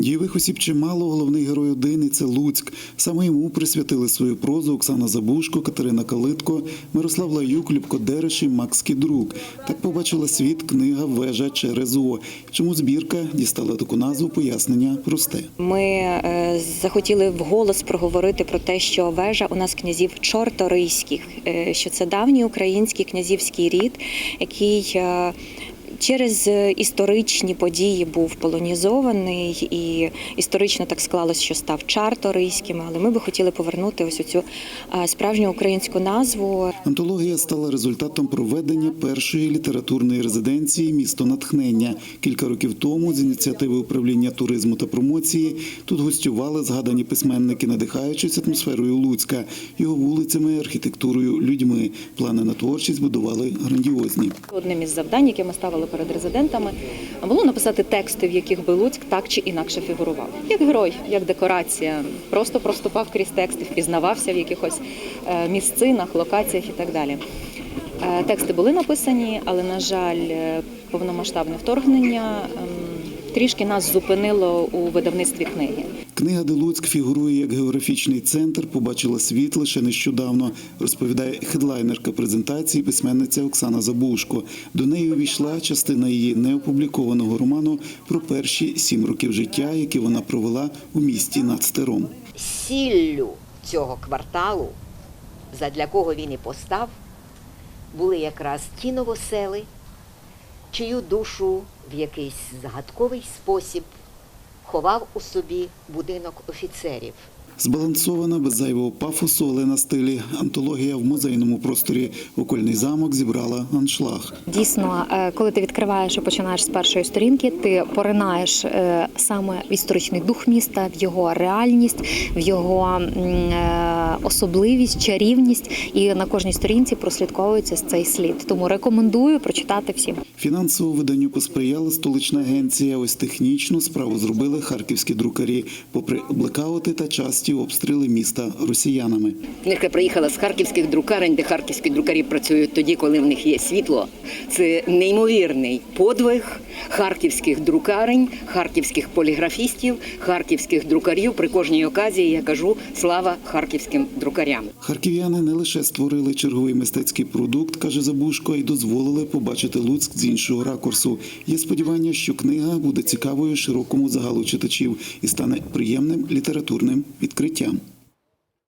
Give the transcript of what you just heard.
Дієвих осіб чимало, головний герой один – і це Луцьк. Саме йому присвятили свою прозу Оксана Забушко, Катерина Калитко, Мирослав Лаюк, Любко Дереш і Макс Кідрук. Так побачила світ книга «Вежа через О». Чому збірка дістала таку назву, пояснення просте. Ми е, захотіли вголос проговорити про те, що вежа у нас князів чорторийських, е, що це давній український князівський рід, який е, через е, історичні події був полонізований, і історично так склалось, що став чарторийським. Але ми би хотіли повернути ось цю справжню українську назву. Антологія стала результатом проведення першої літературної резиденції Місто натхнення. Кілька років тому з ініціативи управління туризму та промоції тут гостювали згадані письменники, надихаючись атмосферою Луцька, його вулицями, архітектурою, людьми. Плани на творчість будували грандіозні. Одним із завдань, яке ми ставили перед резидентами, було написати тексти, в яких би Луцьк так чи інакше фігурував. Як герой, як декорація, просто проступав крізь тексти, впізнавався в якихось е, місцинах, локаціях і так далі. Е, Тексти були написані, але, на жаль, е, повномасштабне вторгнення ем, трішки нас зупинило у видавництві книги. Книга де Луцьк фігурує як географічний центр, побачила світ лише нещодавно, розповідає хедлайнерка презентації письменниця Оксана Забушко. До неї увійшла частина її неопублікованого роману про перші сім років життя, які вона провела у місті над Стером. сіллю цього кварталу, задля кого він і постав, були якраз ті новосели, чию душу в якийсь загадковий спосіб ховав у собі будинок офіцерів. Збалансована без зайвого пафосу, але на стилі антологія в музейному просторі Окольний замок зібрала аншлаг. Дійсно, е, коли ти відкриваєш і починаєш з першої сторінки, ти поринаєш е, саме в історичний дух міста, в його реальність, в його е, особливість, чарівність. І на кожній сторінці прослідковується цей слід. Тому рекомендую прочитати всім. Фінансово виданню посприяла столична агенція. Ось технічно справу зробили харківські друкарі, попри блекаути та часті обстріли міста росіянами. Книжка приїхала з харківських друкарень, де харківські друкарі працюють тоді, коли в них є світло. Це неймовірний подвиг харківських друкарень, харківських поліграфістів, харківських друкарів. При кожній оказії я кажу слава харківським друкарям. Харків'яни не лише створили черговий мистецький продукт, каже Забушко, і дозволили побачити Луцьк з іншого ракурсу. Є сподівання, що книга буде цікавою широкому загалу читачів і стане приємним літературним відкриттям.